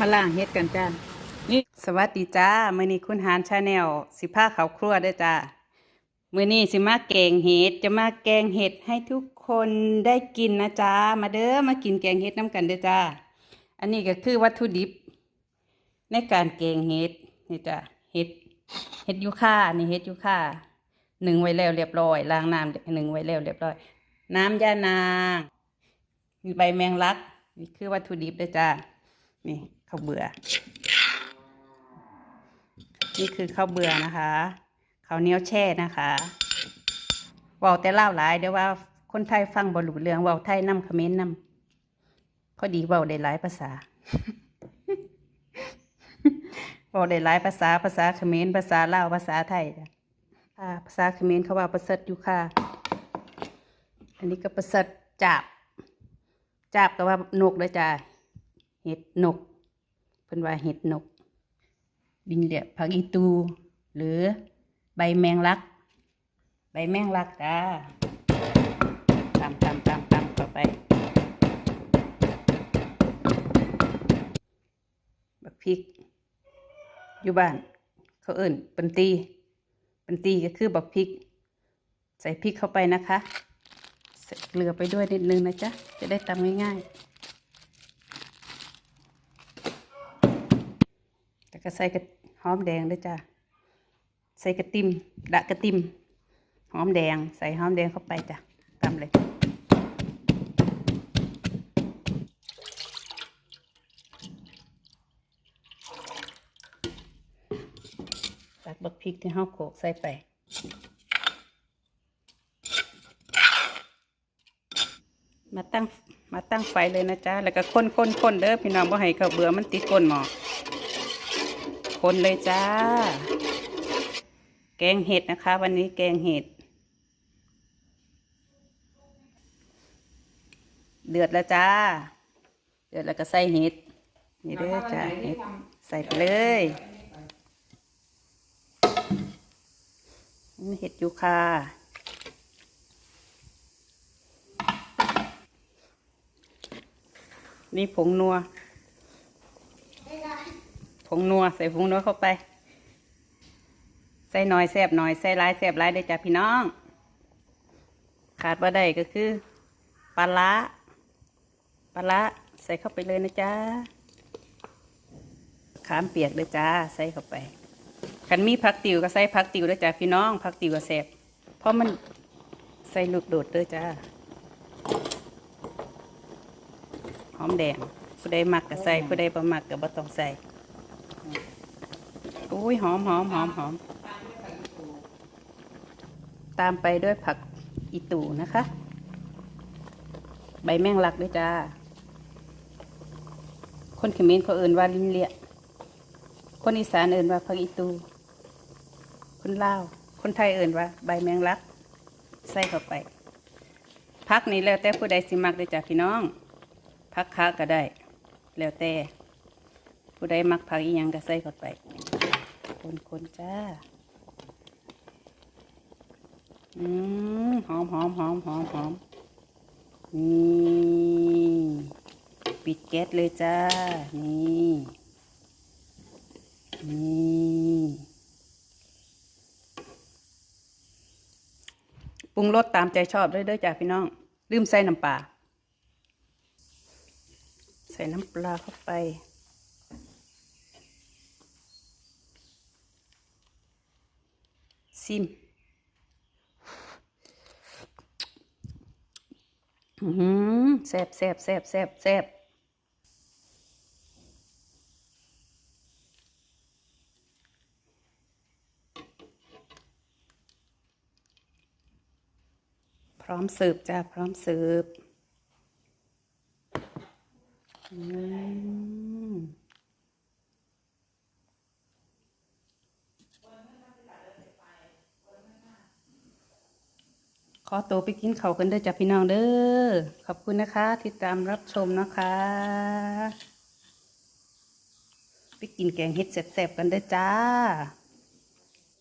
มาล่างเฮ็ดกันจ้า นี่สวัสดีจ้ามื้อนี้คุณหานชาแนลสิพาเขาครัวเด้จ้ามื้อนี้สิมาแกงเห็ดจะมาแกงเห็ดให้ทุกคนได้กินนะจ้ามาเด้อมากินแกงเห็ดน้ำกันเด้อจ้า อันนี้ก็คือวัตถุดิบ ในการแกงเห็ดนี่จ้าเห็ดเห็ดยูคานี่เห็ดยูคาหนึ่งไว้แล้วเรียบร้อยล้างน้ำหนึ่งไว้แล้วเรียบร้อย น้ำยานางมีใบแมงลักนี่คือวัตถุดิบเด้อจ้านี่ ข้าวเบื่อ นี่คือข้าวเบื่อนะคะข้าวเหนียวแช่นะคะเว่าแต่เล่าหลายเดี๋ยวว่าคนไทยฟังบรูเรื่องเว่าไทยนำคอมเขมนต์นำพอดีเว่าได้หลายภาษาเว่าได้หลายภาษาภาษาเขมรภาษาลาวภาษาไทยจ้ะอ่าภาษาเขมรเขาว่าประเสริฐอยู่ค่ะ อันนี้ก็ประเสริฐจับจับก็ว่านกเลยจ้ะเห็ดนก เพิ่นว่าเห็ดนก บินเหลียผักอีตู หรือใบแมงลัก ใบแมงลักจ้าตำตำตำตำเข้าไปบักพริก อยู่บ้าน เขาเอิ่นปันตีปันตีก็คือบักพริก ใส่พริกเข้าไปนะคะใส่เกลือไปด้วยนิดนึงนะจ๊ะ จะได้ตำง่ายๆ แล้วก็ใส่กระหอมแดงด้วยจ้ะใส่กระติมดะกระติมหอมแดง ใส่หอมแดงเข้าไปจ้ะตามเลยตักบักพริกที่ห้าโขกใส่ไปมาตั้งมาตั้งไฟเลยนะจ๊ะ แล้วก็คนคนคนเด้อพี่น้องบ่ให้ข้าวเบื่อมันติดก้นหม้อ คนเลยจ้า แกงเห็ดนะคะ วันนี้แกงเห็ด เดือดแล้วจ้า เดือดแล้วก็ใส่เห็ด นี่เด้อจ้าเห็ดใส่ไปเลยเห็ดยูคานี่ผงนัว ผงนัวใส่ผงนัวเข้าไป ใส่หน่อยแซบหน่อยใส่หลายแซบหลายได้จ้ะพี่น้อง ขาดว่าได้ก็คือปลาละปลาละใส่เข้าไปเลยนะจ๊ะขามเปียกเด้อจ้าใส่เข้าไปคันมีผักติวก็ใส่ผักติวด้อจ้ะพี่น้องผักติวก็แซบเพราะมันใส่ลูกโดดเด้อจ้าหอมแดงผู้ใดมักก็ใส่ผู้ใดบ่มักก็บ่ต้องใส่ อุ้ยหอมหอมหอมหอม ตามไปด้วยผักอีตูนะคะ ใบแมงลักด้วยจ้า คนเขมรเขาเอื่นว่าลินเลียคนอีสานเอื่นว่าผักอีตู คนลาว คนไทยเอื่นว่า ใบแมงลัก ใส่เข้าไป พักนี้แล้วแต่ผู้ใดสิมักด้วยจ้าพี่น้อง พักค้าก็ได้ แล้วแต่ ผู้ใดมักผักอีหยังก็ใส่เข้าไปคนคนๆจ้า อืมหอมหอมหอมหอมหอมนี่ปิดแก๊สเลยจ้า นี่นี่ปรุงรสตามใจชอบเด้อจ้าพี่น้อง ลืมใส่น้ำปลาใส่น้ำปลาเข้าไป ซิมอืมแซบแซบแซบแซบแซบพร้อมเสิร์ฟจ้าพร้อมเสิร์ฟอืม ขอตัวไปกินเขากันเด้อจ้ะพี่น้องเด้อ ขอบคุณนะคะ ที่ตามรับชมนะคะ ไปกินแกงเห็ดแซ่บๆกันเด้อจ้า